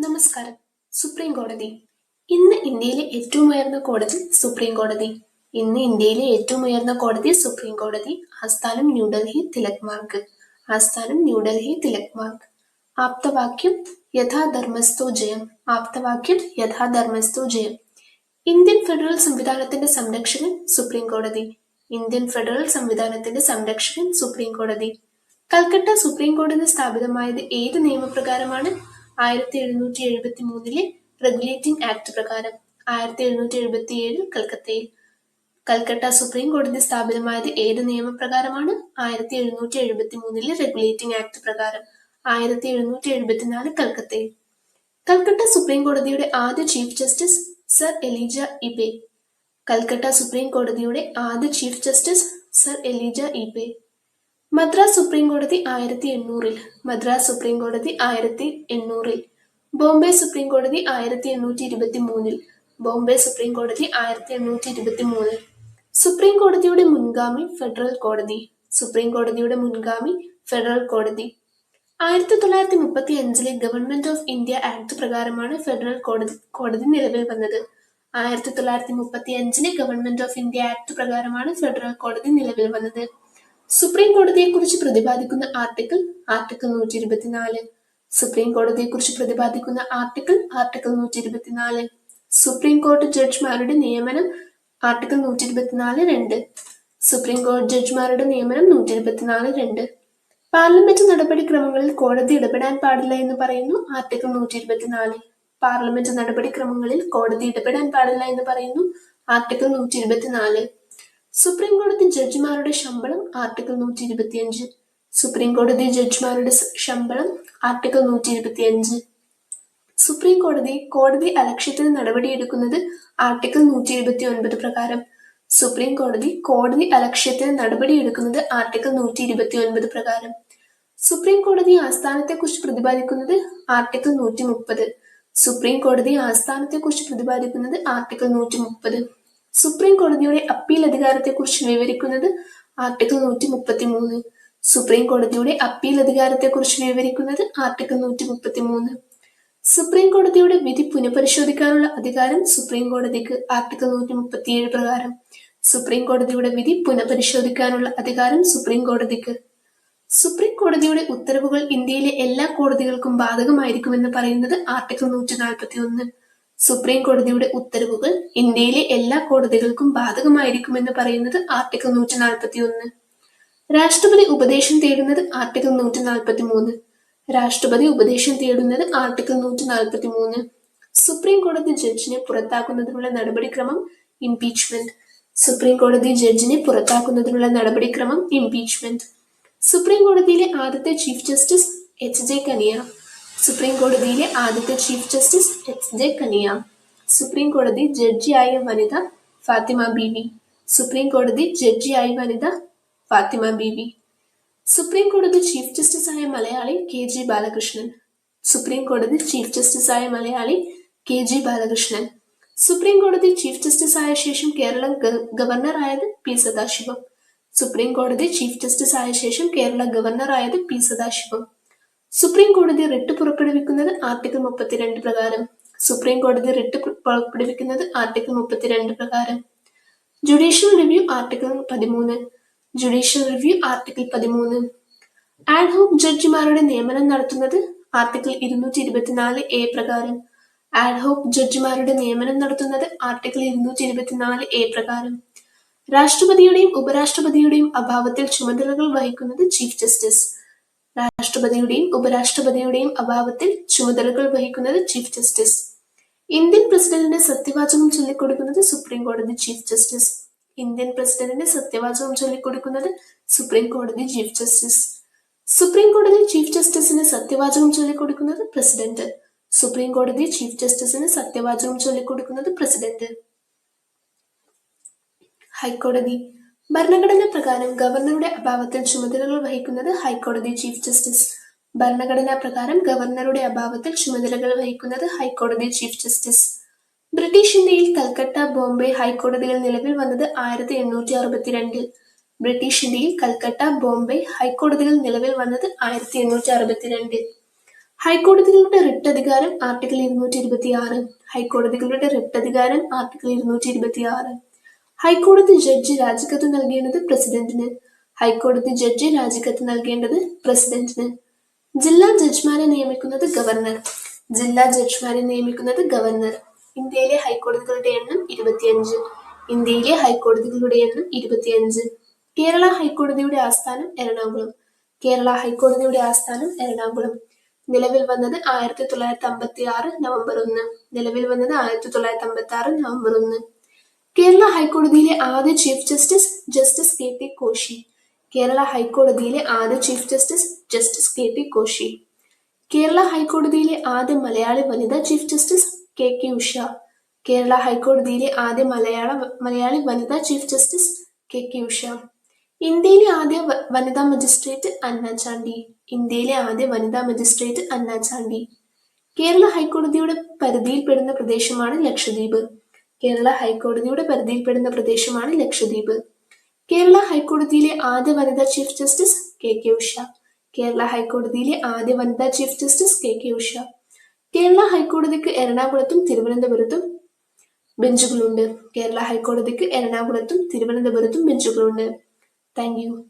നമസ്കാരം. സുപ്രീം കോടതി. ഇന്ന് ഇന്ത്യയിലെ ഏറ്റവും ഉയർന്ന കോടതി സുപ്രീം കോടതി. ഇന്ന് ഇന്ത്യയിലെ ഏറ്റവും ഉയർന്ന കോടതി സുപ്രീം കോടതി. ആസ്ഥാനം ന്യൂഡൽഹി തിലക് മാർഗ്. ആസ്ഥാനം ന്യൂഡൽഹി തിലക് മാർഗ്. ആപ്തവാക്യം യഥാധർമ്മസ്തോ ജയം. ആപ്തവാക്യം യഥാധർമ്മസ്തോ ജയം. ഇന്ത്യൻ ഫെഡറൽ സംവിധാനത്തിന്റെ സംരക്ഷകൻ സുപ്രീം കോടതി. ഇന്ത്യൻ ഫെഡറൽ സംവിധാനത്തിന്റെ സംരക്ഷകൻ സുപ്രീം കോടതി. കൽക്കട്ട സുപ്രീം കോടതി സ്ഥാപിതമായത് ഏത് നിയമപ്രകാരമാണ്? ആയിരത്തി എഴുന്നൂറ്റി എഴുപത്തി മൂന്നിലെ റെഗുലേറ്റിംഗ് ആക്ട് പ്രകാരം ആയിരത്തി എഴുന്നൂറ്റി എഴുപത്തി ഏഴിൽ കൽക്കത്തയിൽ കൽക്കട്ട സുപ്രീം കോടതി സ്ഥാപിതമായത് ഏത് നിയമപ്രകാരമാണ്? ആയിരത്തി എഴുന്നൂറ്റി എഴുപത്തി മൂന്നിലെ റെഗുലേറ്റിംഗ് ആക്ട് പ്രകാരം ആയിരത്തി എഴുന്നൂറ്റി എഴുപത്തിനാല് കൽക്കത്തയിൽ. കൽക്കട്ട സുപ്രീം കോടതിയുടെ ആദ്യ chief justice sir Elijah Impey. Calcutta supreme കോടതിയുടെ ആദ്യ chief justice sir Elijah Impey. Madras supreme കോടതി ആയിരത്തി എണ്ണൂറിൽ മദ്രാസ് സുപ്രീം കോടതി ആയിരത്തി എണ്ണൂറിൽ ബോംബെ സുപ്രീം കോടതി ആയിരത്തി എണ്ണൂറ്റി ഇരുപത്തി മൂന്നിൽ ബോംബെ സുപ്രീം കോടതി ആയിരത്തി എണ്ണൂറ്റി ഇരുപത്തി മൂന്നിൽ സുപ്രീം കോടതിയുടെ മുൻഗാമി ഫെഡറൽ കോടതി സുപ്രീം കോടതിയുടെ മുൻഗാമി ഫെഡറൽ കോടതി. ആയിരത്തി തൊള്ളായിരത്തി മുപ്പത്തി അഞ്ചിലെ ഗവൺമെന്റ് ഓഫ് ഇന്ത്യ ആക്ട് പ്രകാരമാണ് ഫെഡറൽ കോടതി കോടതി നിലവിൽ വന്നത്. ആയിരത്തി തൊള്ളായിരത്തി മുപ്പത്തി അഞ്ചിലെ ഗവൺമെന്റ് ഓഫ് ഇന്ത്യ ആക്ട് പ്രകാരമാണ് ഫെഡറൽ കോടതി നിലവിൽ വന്നത്. സുപ്രീം കോടതിയെക്കുറിച്ച് പ്രതിപാദിക്കുന്ന ആർട്ടിക്കിൾ ആർട്ടിക്കിൾ നൂറ്റി ഇരുപത്തിനാല് സുപ്രീം കോടതിയെക്കുറിച്ച് പ്രതിപാദിക്കുന്ന ആർട്ടിക്കിൾ ആർട്ടിക്കിൾ നൂറ്റി ഇരുപത്തിനാല് സുപ്രീം കോടതി ജഡ്ജിമാരുടെ നിയമനം ആർട്ടിക്കിൾ നൂറ്റി ഇരുപത്തിനാല് രണ്ട്. സുപ്രീം കോടതി ജഡ്ജിമാരുടെ നിയമനം നൂറ്റി ഇരുപത്തിനാല് രണ്ട്. പാർലമെന്റ് നടപടിക്രമങ്ങളിൽ കോടതി ഇടപെടാൻ പാടില്ല എന്ന് പറയുന്നു ആർട്ടിക്കിൾ നൂറ്റി ഇരുപത്തിനാല് പാർലമെന്റ് നടപടിക്രമങ്ങളിൽ കോടതി ഇടപെടാൻ പാടില്ല എന്ന് പറയുന്നു ആർട്ടിക്കിൾ നൂറ്റി ഇരുപത്തിനാല് സുപ്രീം കോടതി ജഡ്ജിമാരുടെ ശമ്പളം ആർട്ടിക്കിൾ നൂറ്റി ഇരുപത്തിയഞ്ച് സുപ്രീം കോടതി ജഡ്ജിമാരുടെ ശമ്പളം ആർട്ടിക്കിൾ നൂറ്റി ഇരുപത്തിയഞ്ച് സുപ്രീം കോടതി കോടതി അലക്ഷ്യത്തിന് നടപടിയെടുക്കുന്നത് ആർട്ടിക്കിൾ നൂറ്റി ഇരുപത്തി ഒൻപത് പ്രകാരം. സുപ്രീം കോടതി കോടതി അലക്ഷ്യത്തിന് നടപടിയെടുക്കുന്നത് ആർട്ടിക്കിൾ നൂറ്റി ഇരുപത്തി ഒൻപത് പ്രകാരം. സുപ്രീം കോടതി ആസ്ഥാനത്തെ ആസ്ഥാനത്തെക്കുറിച്ച് പ്രതിപാദിക്കുന്നത് ആർട്ടിക്കിൾ നൂറ്റി മുപ്പത് സുപ്രീം കോടതി ആസ്ഥാനത്തെ ആസ്ഥാനത്തെക്കുറിച്ച് പ്രതിപാദിക്കുന്നത് ആർട്ടിക്കിൾ നൂറ്റി മുപ്പത് സുപ്രീം കോടതിയുടെ അപ്പീൽ അധികാരത്തെക്കുറിച്ച് വിവരിക്കുന്നത് ആർട്ടിക്കിൾ നൂറ്റി മുപ്പത്തി മൂന്ന് സുപ്രീം കോടതിയുടെ അപ്പീൽ അധികാരത്തെക്കുറിച്ച് വിവരിക്കുന്നത് ആർട്ടിക്കിൾ നൂറ്റി മുപ്പത്തി മൂന്ന് സുപ്രീം കോടതിയുടെ വിധി പുനഃപരിശോധിക്കാനുള്ള അധികാരം സുപ്രീം കോടതിക്ക് ആർട്ടിക്കിൾ നൂറ്റി മുപ്പത്തിയേഴ് പ്രകാരം. സുപ്രീം കോടതിയുടെ വിധി പുനഃപരിശോധിക്കാനുള്ള അധികാരം സുപ്രീം കോടതിക്ക് സുപ്രീം കോടതിയുടെ ഉത്തരവുകൾ ഇന്ത്യയിലെ എല്ലാ കോടതികൾക്കും ബാധകമായിരിക്കുമെന്ന് പറയുന്നത് ആർട്ടിക്കിൾ നൂറ്റി നാൽപ്പത്തി ഒന്ന് സുപ്രീം കോടതിയുടെ ഉത്തരവുകൾ ഇന്ത്യയിലെ എല്ലാ കോടതികൾക്കും ബാധകമായിരിക്കുമെന്ന് പറയുന്നത് ആർട്ടിക്കിൾ നൂറ്റി നാൽപ്പത്തി ഒന്ന് രാഷ്ട്രപതി ഉപദേശം തേടുന്നത് ആർട്ടിക്കിൾ നൂറ്റി നാൽപ്പത്തി മൂന്ന് രാഷ്ട്രപതി ഉപദേശം തേടുന്നത് ആർട്ടിക്കിൾ നൂറ്റി നാൽപ്പത്തി മൂന്ന് സുപ്രീം കോടതി ജഡ്ജിനെ പുറത്താക്കുന്നതിനുള്ള നടപടിക്രമം ഇംപീച്ച്മെന്റ്. സുപ്രീം കോടതി ജഡ്ജിനെ പുറത്താക്കുന്നതിനുള്ള നടപടിക്രമം ഇംപീച്ച്മെന്റ്. സുപ്രീം കോടതിയിലെ ആദ്യത്തെ chief justice H J Kania. Supreme കോടതിയിലെ ആദ്യത്തെ chief justice H J Kania supreme കോടതി ജഡ്ജിയായ വനിത ഫാത്തിമ ബീവി സുപ്രീം കോടതി ജഡ്ജിയായ വനിത ഫാത്തിമ ബീവി സുപ്രീം കോടതി chief ജസ്റ്റിസായ Malayali K G Balakrishnan. Supreme കോടതി chief ജസ്റ്റിസായ Malayali K G Balakrishnan. Supreme കോടതി ചീഫ് ജസ്റ്റിസായ ശേഷം കേരളം ഗവർണറായത് പി സദാശിവം. സുപ്രീം കോടതി ചീഫ് ജസ്റ്റിസ് ആയ ശേഷം കേരള ഗവർണറായത് പി സദാശിവം. സുപ്രീം കോടതി റിട്ട് പുറപ്പെടുവിക്കുന്നത് ആർട്ടിക്കിൾ മുപ്പത്തിരണ്ട് പ്രകാരം. സുപ്രീം കോടതി റിട്ട് പുറപ്പെടുവിക്കുന്നത് ആർട്ടിക്കിൾ മുപ്പത്തിരണ്ട് പ്രകാരം. ജുഡീഷ്യൽ റിവ്യൂ ആർട്ടിക്കിൾ പതിമൂന്ന്. ജുഡീഷ്യൽ റിവ്യൂ ആർട്ടിക്കിൾ പതിമൂന്ന്. ഹോക്ക് ജഡ്ജിമാരുടെ നിയമനം നടത്തുന്നത് ആർട്ടിക്കിൾ ഇരുന്നൂറ്റി ഇരുപത്തിനാല് എ പ്രകാരം. ആഡ് ഹോക്ക് ജഡ്ജിമാരുടെ നിയമനം നടത്തുന്നത് ആർട്ടിക്കിൾ ഇരുന്നൂറ്റി ഇരുപത്തിനാല് എ പ്രകാരം. രാഷ്ട്രപതിയുടെയും ഉപരാഷ്ട്രപതിയുടെയും അഭാവത്തിൽ ചുമതലകൾ വഹിക്കുന്നത് ചീഫ് ജസ്റ്റിസ്. രാഷ്ട്രപതിയുടെയും ഉപരാഷ്ട്രപതിയുടെയും അഭാവത്തിൽ ചുമതലകൾ വഹിക്കുന്നത് ചീഫ് ജസ്റ്റിസ്. ഇന്ത്യൻ പ്രസിഡന്റിന്റെ സത്യവാചകം ചൊല്ലിക്കൊടുക്കുന്നത് സുപ്രീം കോടതി ചീഫ് ജസ്റ്റിസ്. ഇന്ത്യൻ പ്രസിഡന്റിന്റെ സത്യവാചകം ചൊല്ലിക്കൊടുക്കുന്നത് സുപ്രീം കോടതി ചീഫ് ജസ്റ്റിസ്. സുപ്രീം കോടതി ചീഫ് ജസ്റ്റിസിന് സത്യവാചകം ചൊല്ലിക്കൊടുക്കുന്നത് പ്രസിഡന്റ്. സുപ്രീം കോടതി ചീഫ് ജസ്റ്റിസിന് സത്യവാചകം ചൊല്ലിക്കൊടുക്കുന്നത് പ്രസിഡന്റ്. ഹൈക്കോടതി ഭരണഘടന പ്രകാരം ഗവർണറുടെ അഭാവത്തിൽ ചുമതലകൾ വഹിക്കുന്നത് ഹൈക്കോടതി ചീഫ് ജസ്റ്റിസ്. ഭരണഘടനാ പ്രകാരം ഗവർണറുടെ അഭാവത്തിൽ ചുമതലകൾ വഹിക്കുന്നത് ഹൈക്കോടതി ചീഫ് ജസ്റ്റിസ്. ബ്രിട്ടീഷ് ഇന്ത്യയിൽ കൽക്കട്ട ബോംബെ ഹൈക്കോടതികൾ നിലവിൽ വന്നത് ആയിരത്തി എണ്ണൂറ്റി അറുപത്തിരണ്ടിൽ ബ്രിട്ടീഷ് ഇന്ത്യയിൽ കൽക്കട്ട ബോംബെ ഹൈക്കോടതികൾ നിലവിൽ വന്നത് ആയിരത്തി എണ്ണൂറ്റി അറുപത്തിരണ്ടിൽ ഹൈക്കോടതികളുടെ റിട്ട് അധികാരം ആർട്ടിക്കിൾ ഇരുന്നൂറ്റി ഇരുപത്തി ആറ് ഹൈക്കോടതികളുടെ റിട്ട് അധികാരം ആർട്ടിക്കിൾ ഇരുന്നൂറ്റി ഇരുപത്തി ആറ് ഹൈക്കോടതി ജഡ്ജി രാജിക്കത്ത് നൽകേണ്ടത് പ്രസിഡന്റിന്. ഹൈക്കോടതി ജഡ്ജി രാജിക്കത്ത് നൽകേണ്ടത് പ്രസിഡന്റിന്. ജില്ലാ ജഡ്ജിമാരെ നിയമിക്കുന്നത് ഗവർണർ. ജില്ലാ ജഡ്ജിമാരെ നിയമിക്കുന്നത് ഗവർണർ. ഇന്ത്യയിലെ ഹൈക്കോടതികളുടെ എണ്ണം ഇരുപത്തിയഞ്ച്. ഇന്ത്യയിലെ ഹൈക്കോടതികളുടെ എണ്ണം ഇരുപത്തിയഞ്ച്. കേരള ഹൈക്കോടതിയുടെ ആസ്ഥാനം എറണാകുളം. കേരള ഹൈക്കോടതിയുടെ ആസ്ഥാനം എറണാകുളം. നിലവിൽ വന്നത് ആയിരത്തി തൊള്ളായിരത്തി അമ്പത്തി ആറ് നവംബർ ഒന്ന്. നിലവിൽ വന്നത് ആയിരത്തി തൊള്ളായിരത്തി അമ്പത്തി ആറ് നവംബർ ഒന്ന്. കേരള ഹൈക്കോടതിയിലെ ആദ്യ chief justice justice K P Koshy. Kerala ഹൈക്കോടതിയിലെ ആദ്യ chief justice justice K P Koshy. Kerala ഹൈക്കോടതിയിലെ ആദ്യ മലയാളി വനിതാ chief justice K K Usha. Kerala ഹൈക്കോടതിയിലെ ആദ്യ മലയാള മലയാളി വനിതാ chief justice K K Usha. ഇന്ത്യയിലെ ആദ്യ വനിതാ മജിസ്ട്രേറ്റ് അന്ന ചാണ്ടി. ഇന്ത്യയിലെ ആദ്യ വനിതാ മജിസ്ട്രേറ്റ് അന്ന ചാണ്ടി. കേരള ഹൈക്കോടതിയുടെ പരിധിയിൽപ്പെടുന്ന പ്രദേശമാണ് ലക്ഷദ്വീപ്. കേരള ഹൈക്കോടതിയുടെ പരിധിയിൽപ്പെടുന്ന പ്രദേശമാണ് ലക്ഷദ്വീപ്. കേരള ഹൈക്കോടതിയിലെ ആദ്യ വനിതാ chief justice K K Usha. Kerala ഹൈക്കോടതിയിലെ ആദ്യ വനിതാ chief justice K K Usha. Kerala ഹൈക്കോടതിക്ക് എറണാകുളത്തും തിരുവനന്തപുരത്തും ബെഞ്ചുകളുണ്ട്. കേരള ഹൈക്കോടതിക്ക് എറണാകുളത്തും തിരുവനന്തപുരത്തും ബെഞ്ചുകളുണ്ട്. Thank you.